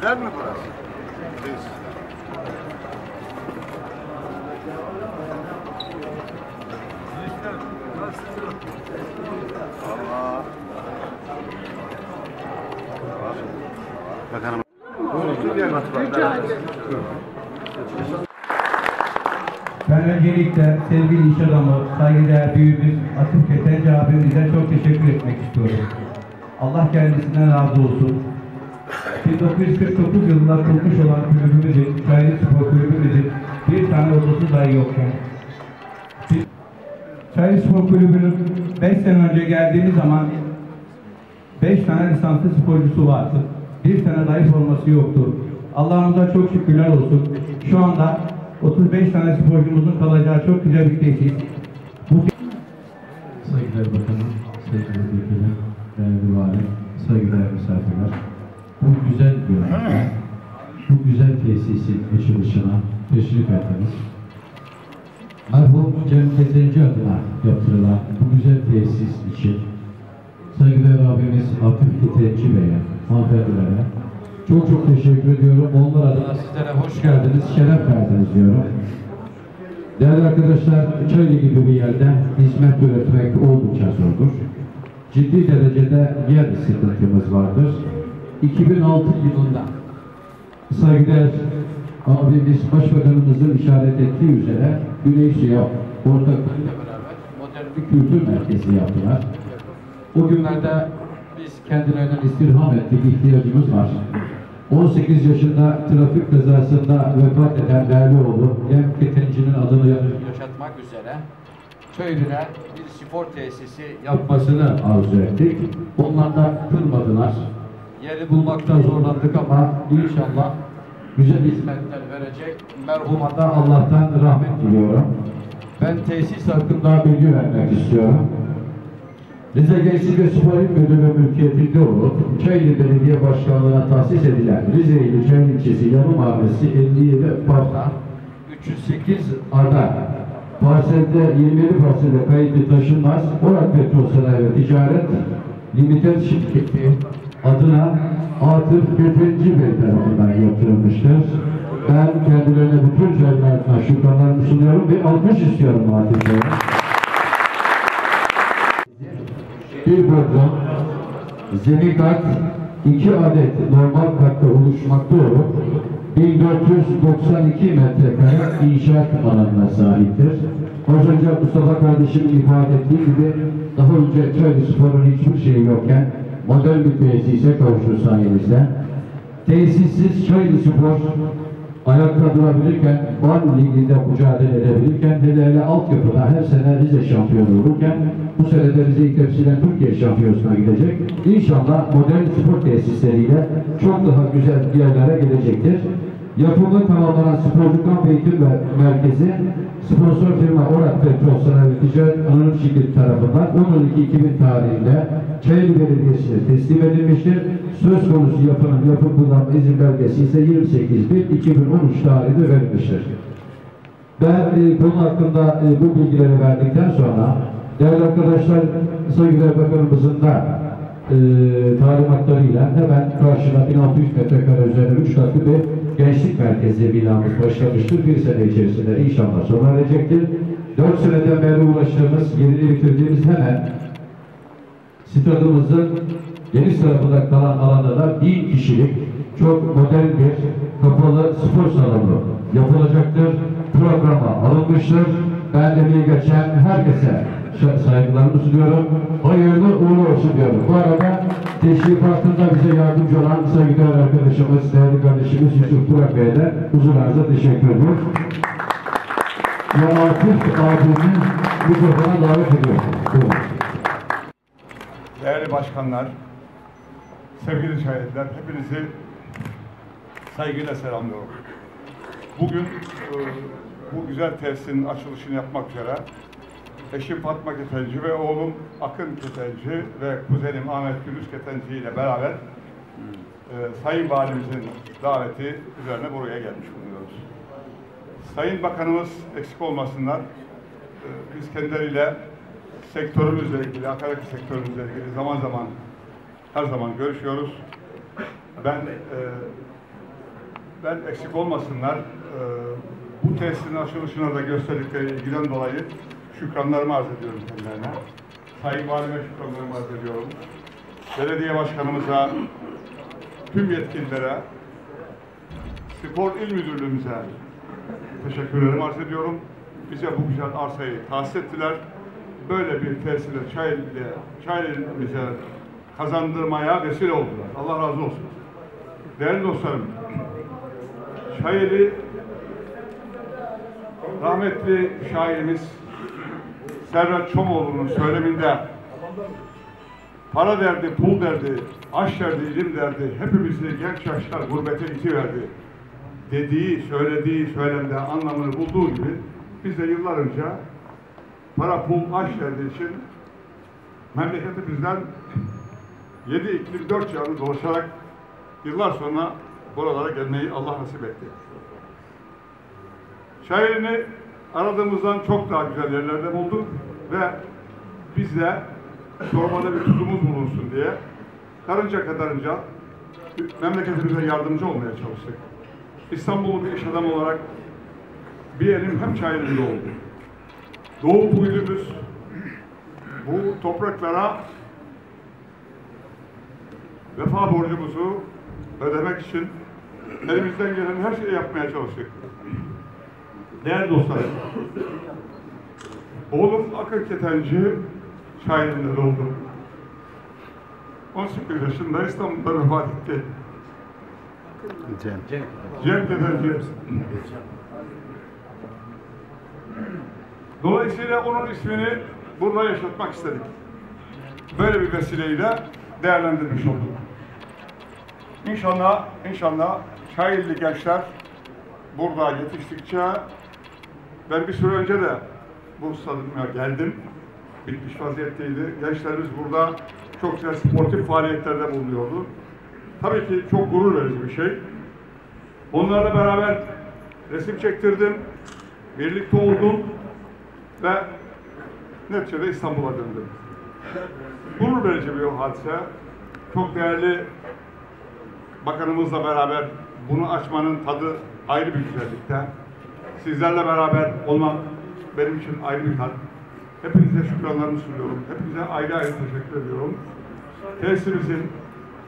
Güzel mi burası? Biz. Ben öncelikle sevgili iş adamı, saygıdeğer büyüğümüz Atif Ketenci abimize çok teşekkür etmek istiyorum. Allah kendisinden razı olsun. 1949 yılında kurulmuş olan kulübümüzün, Çaylı Spor Kulübümüzün bir tane odası dahi yokken, Çaylı Spor Kulübü'nün 5 sene önce geldiğimiz zaman 5 tane lisanslı sporcusu vardı. Bir tane dahi forması yoktu. Allah'ımıza çok şükürler olsun. Şu anda 35 tane sporcumuzun kalacağı çok güzel bir tesis. Bu Saygıdeğer Bakanım, sevgili vekiller, değerli vali, saygıdeğer misafirler. Bu güzel görüntü, bu güzel tesisin açılışına teşrif ettiniz. Merhum Cem Ketenci adına yaptırılan bu güzel tesis için saygıdeğer abimiz Atif Ketenci Bey'e, hanımefendilere çok çok teşekkür ediyorum. Onlar adına sizlere hoş geldiniz, şeref verdiniz diyorum. Değerli arkadaşlar, Çaylı gibi bir yerde hizmet üretmek oldukça zordur. Ciddi derecede yer sıkıntımız vardır. 2006 yılında saygıdeğer abimiz Başbakanımızın işaret ettiği üzere Güney Suya ortaklığıyla beraber modern bir kültür merkezi yaptılar. O günlerde biz kendilerinden istirham ettik, ihtiyacımız var. 18 yaşında trafik kazasında vefat eden değerli oğlu Cem Ketenci'nin adını yaşatmak üzere köylüne bir spor tesisi yapmasını arzu ettik. Onlar da kırmadılar. Yeri bulmakta zorlandık ama inşallah güzel hizmetler verecek. Merhuma da Allah'tan rahmet diliyorum. Ben tesis hakkında bilgi vermek istiyorum. Rize Gençlik ve Spor İl Müdürlüğü mülkiyetinde olup Çaylı Belediye Başkanlığı'na tahsis edilen Rize ili Çaylı ilçesi Yanı Mahallesi 57 Park'ta 308 ada parselde 27 parselde kayıtlı taşınmaz Orak Petrol Sanayi ve Ticaret Limited şirketi adına Atıf Ketenci Bey tarafından yaptırılmıştır. Ben kendilerine bütün camiatına şükranlarımı sunuyorum ve alkış istiyorum Atıf Bey'e bir bordon, zemin kat, iki adet normal katta oluşmakta olup 1492 metrekare inşaat alanına sahiptir. Az önce Mustafa kardeşimin ifade ettiği gibi daha önce Çaylı Spor'un hiçbir şeyi yokken modern bir tesise kavuştu sayenizde. Tesissiz Çaylı Spor ayakta durabilirken, Van Ligi'nde mücadele edebilirken, hele hele altyapıda her sene Rize şampiyonu olurken, bu sene de Rize'yi temsilen Türkiye şampiyonasına gidecek. İnşallah modern spor tesisleriyle çok daha güzel yerlere gelecektir. Yapımı tamamlanan sporcu kamp eğitim merkezi sponsor firma Orak ve Ticaret Anonim Şirketi tarafından 10.12.2000 tarihinde Çayeli Belediyesi'ne teslim edilmiştir. Söz konusu yapının yapım kullanma izin belgesi ise 28.1.2013 tarihinde verilmiştir. Ben e, konu hakkında e, bu bilgileri verdikten sonra değerli arkadaşlar Saygıdeğer Bakanımızın da e, talimatlarıyla hemen karşıda 1600 metrekare üzerine 3 katlı bir gençlik merkezi binamız başlamıştır. Bir sene içerisinde inşallah sona erecektir. 4 seneden beri uğraştığımız, yerini bitirdiğimiz hemen stadımızın geniş tarafında kalan alanda da bin kişilik çok modern bir kapalı spor salonu yapılacaktır. Programa alınmıştır. Ben emeği geçen herkese saygılarımı sunuyorum. Hayırlı uğurlu olsun diyorum. Bu arada teşrifatında bize yardımcı olan saygıdeğer arkadaşımız, değerli kardeşimiz Yusuf Burak Bey'e de huzurlarınıza teşekkür ediyorum. Yamakuf abimin mikrofona davet ediyorum. Buyurun. Değerli başkanlar, sevgili şahitler, hepinizi saygıyla selamlıyorum. Bugün e, bu güzel tesisin açılışını yapmak üzere eşim Fatma Ketenci ve oğlum Akın Ketenci ve kuzenim Ahmet Gülüş Ketenci ile beraber e, Sayın Valimizin daveti üzerine buraya gelmiş bulunuyoruz. Sayın Bakanımız eksik olmasınlar. e, Biz kendileriyle sektörümüzle ilgili, akaryakıt sektörümüzle ilgili zaman zaman her zaman görüşüyoruz. Ben e, ben eksik olmasınlar. Ee, bu tesisin açılışına da gösterdikleri ilgiden dolayı şükranlarımı arz ediyorum kendilerine. Sayın Valime şükranlarımı arz ediyorum. Belediye Başkanımıza, tüm yetkililere, Spor İl Müdürlüğümüze teşekkürlerimi arz ediyorum. Bize bu güzel arsayı tahsis ettiler. Böyle bir tesiri Çayeli, Çayeli'mize kazandırmaya vesile oldular. Allah razı olsun. Değerli dostlarım, Çayeli rahmetli şairimiz Servet Çomoğlu'nun söyleminde para derdi, pul derdi, aş derdi, ilim derdi, hepimizi genç yaşlar gurbete itiverdi dediği, söylediği söylemde anlamını bulduğu gibi biz de yıllar önce para, pul, aş derdi için memleketimizden yedi iklim dört yanı dolaşarak yıllar sonra buralara gelmeyi Allah nasip etti. Şairini aradığımızdan çok daha güzel yerlerde bulduk ve biz de çorbada bir tuzumuz bulunsun diye karınca kadarınca memleketimize yardımcı olmaya çalıştık. İstanbul'u bir iş adamı olarak bir elim hem Çayeli'nde oldu. Doğu buydumuz bu topraklara vefa borcumuzu ödemek için elimizden gelen her şeyi yapmaya çalıştık. Değerli dostlarım, oğlum Akın Ketenci şairinde doğdu. 18 yaşında İstanbul'da vefat etti. Cem. Cem Ketenci. Dolayısıyla onun ismini burada yaşatmak istedik. Böyle bir vesileyle değerlendirmiş olduk. İnşallah, inşallah Çayilli gençler burada yetiştikçe ben bir süre önce de bu stadyuma geldim. Bitmiş vaziyetteydi. Gençlerimiz burada çok güzel sportif faaliyetlerde bulunuyordu. Tabii ki çok gurur verici bir şey. Onlarla beraber resim çektirdim. Birlikte oldum ve neticede İstanbul'a döndüm. Gurur verici bir hadise. Çok değerli bakanımızla beraber bunu açmanın tadı ayrı bir güzellikte. Sizlerle beraber olmak benim için ayrı bir tat. Hepinize şükranlarımı sunuyorum. Hepinize ayrı ayrı teşekkür ediyorum. Tesisimizin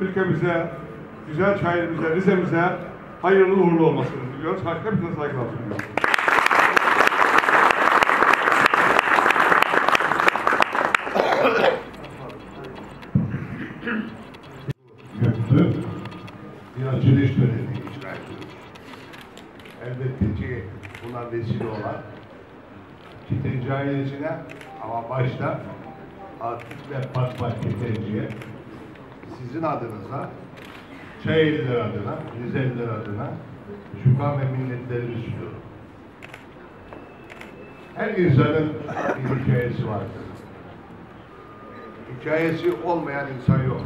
ülkemize, güzel şairimize, Rize'mize hayırlı uğurlu olmasını diliyoruz. Hepinize saygılar sunuyorum. köprü bir açılış töreni icra ediyoruz. Elbette ki buna vesile olan Ailesine ama başta Atif ve Fatma Kitenci'ye sizin adınıza Çayeliler adına, Rizeliler adına şükran ve minnetlerimi sunuyorum. Her insanın bir hikayesi vardır. Hikayesi olmayan insan yok.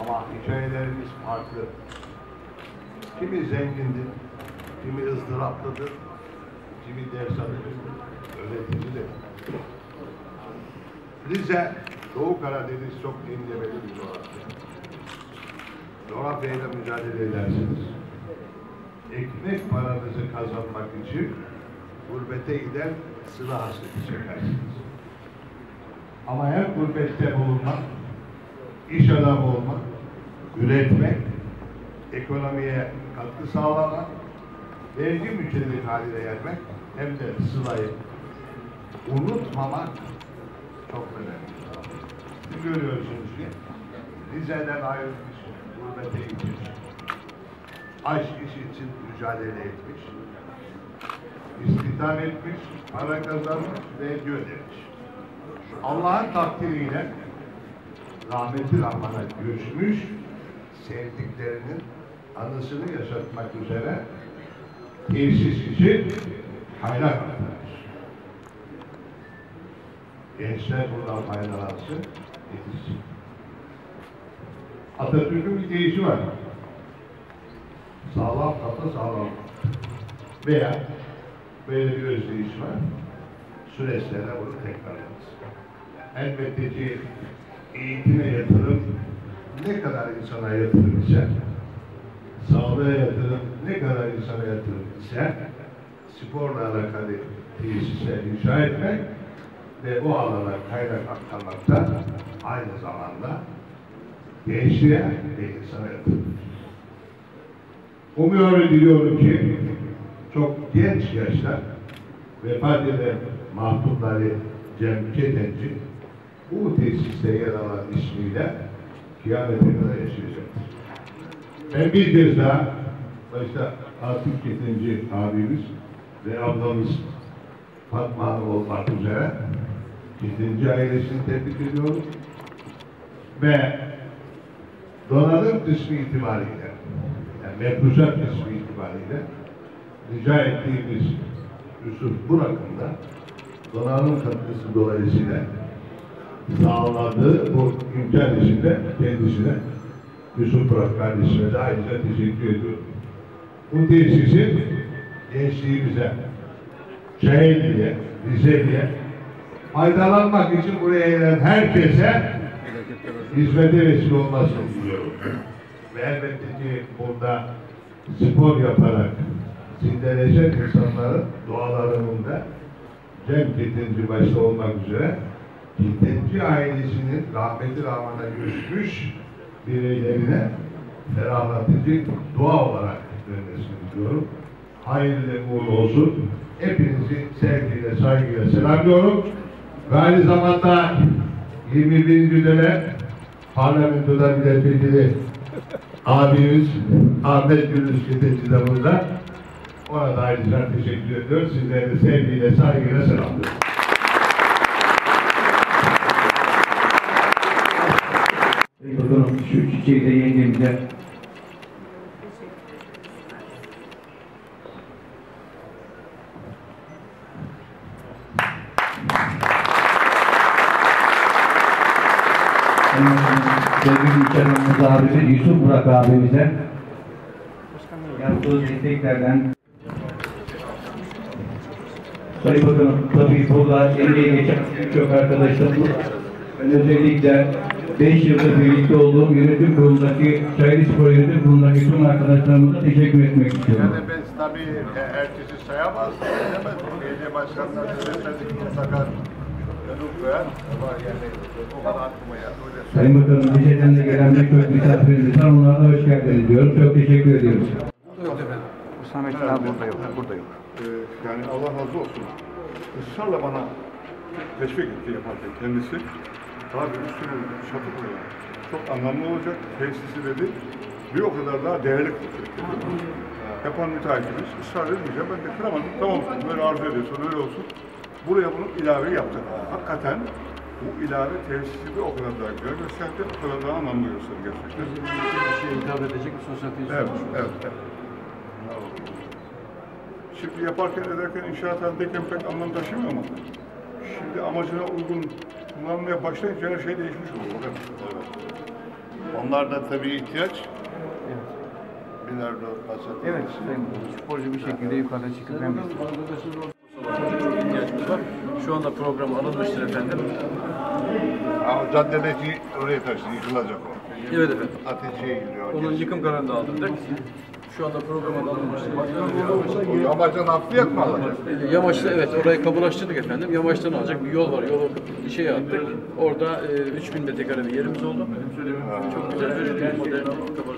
Ama hikayelerimiz farklı. Kimi zengindir, kimi ızdıraplıdır, kimi ders alıcıdır, öğreticidir. Rize, Doğu Karadeniz çok engebeli bir coğrafya. Coğrafyayla mücadele edersiniz. Ekmek paranızı kazanmak için gurbete giden sıra hasreti çekersiniz. Ama hem gurbette bulunmak, iş adamı olmak, üretmek, ekonomiye katkı sağlamak, vergi mükellef haline gelmek hem de sılayı unutmamak çok önemli. Siz görüyorsunuz ki Rize'den ayrılmış, gurbete gitmiş, aşk işi için mücadele etmiş, istihdam etmiş, para kazanmış, vergi ödemiş. Allah'ın takdiriyle rahmeti rahmana göçmüş, sevdiklerinin anısını yaşatmak üzere tesis için kaynak. Gençler buradan faydalansın, yetişsin. Atatürk'ün bir deyişi var. Sağlam kafa sağlam. Veya böyle bir özdeyiş var. Süreçlerine bunu tekrarlarız. Elbette ki eğitime yatırım ne kadar insana yatırım ise sağlığa yatırım, ne kadar insana yatırım ise sporla alakalı tesisler inşa etmek ve o alana kaynak aktarmakta aynı zamanda gençliğe ve insana yatırım. Umuyorum ve diliyorum ki çok genç yaşta vefat eden mahkumları Cem Ketenci bu tesiste yer alan ismiyle kıyamete kadar yaşayacaktır. Ben bir kez daha başta Atıf Ketenci abimiz ve ablamız Fatma olmak üzere Ketenci ailesini tebrik ediyorum. Ve donanım kısmı itibariyle yani mefruzat kısmı itibariyle rica ettiğimiz Yusuf Burak'ın da donanım katkısı dolayısıyla sağladığı bu imkan için de kendisine Yusuf Burak kardeşime de ayrıca teşekkür ediyorum. Bu tesisin gençliğimize, Şehirli'ye, Rize'ye faydalanmak için buraya gelen herkese hizmete vesile olmasını diliyorum. Ve elbette ki burada spor yaparak zindeleşen insanların dualarının da Cem Ketenci başta olmak üzere Ketenci ailesinin rahmeti rahmana göçmüş bireylerine ferahlatıcı dua olarak vermesini diliyorum. Hayırlı uğurlu olsun. Hepinizi sevgiyle, saygıyla selamlıyorum. Ve aynı zamanda 21. dönem parlamentoda milletvekili abimiz Ahmet Gülüş Ketenci de burada. Ona da ayrıca teşekkür ediyorum. Sizleri sevgiyle, saygıyla selamlıyorum. Bakalım şu çiçeği de yengemize Burak abimize yaptığı desteklerden Sayın Bakanım, tabii burada emeği geçen birçok arkadaşlarımız ben özellikle 5 yıldır birlikte olduğum yönetim kurulundaki Çaylı Spor Yönetim Kurulu'ndaki tüm arkadaşlarımıza teşekkür etmek istiyorum. Yani biz tabii e, herkesi sayamaz, edemez. Belediye başkanları söylemedik mutlaka Sayın Bakanım, Rize'den de gelen birçok misafirimiz var. Onlara da hoş geldiniz diyorum. Çok teşekkür ediyorum. Hüsamettin abi burada yok, burada yok. Ee, yani Allah razı olsun. Israrla bana teşvik etti yaparken kendisi. Abi üstüne çatı koyalım. Çok anlamlı olacak. Tesisi dedi. Bir o kadar daha değerli kılacak. Yapan müteahhitimiz ısrar edince ben de kıramadım. Tamam böyle arzu ediyorsun öyle olsun. Buraya bunu ilave yaptık. Hakikaten bu ilave tesisi de o kadar daha güzel gösterdi. O kadar daha anlamlı gösterdi gerçekten. bir şeye hitap edecek bir sosyal tesis Evet, evet, evet. Şimdi yaparken ederken inşaat halindeyken pek anlam taşımıyor ama şimdi amacına uygun kullanmaya başlayınca her şey değişmiş oluyor. Evet. Onlar da tabii ihtiyaç. Bilardo, pasat. Evet, sporcu bir şekilde yukarıda çıkıp ihtiyacımız var. Şu anda program alınmıştır efendim. Ama caddedeki oraya taşıdı, yıkılacak o. Evet efendim. Ateşe gidiyor. Onun yıkım kararını da aldırdık. Şu anda programa da alınmıştır. O Yamaçtan hafif mı alacak? Yamaçta evet orayı kamulaştırdık efendim. Yamaçtan alacak bir yol var. Yolu şey attık. Orada e, 3000 metrekare bir yerimiz oldu. Çok güzel bir modern kapalı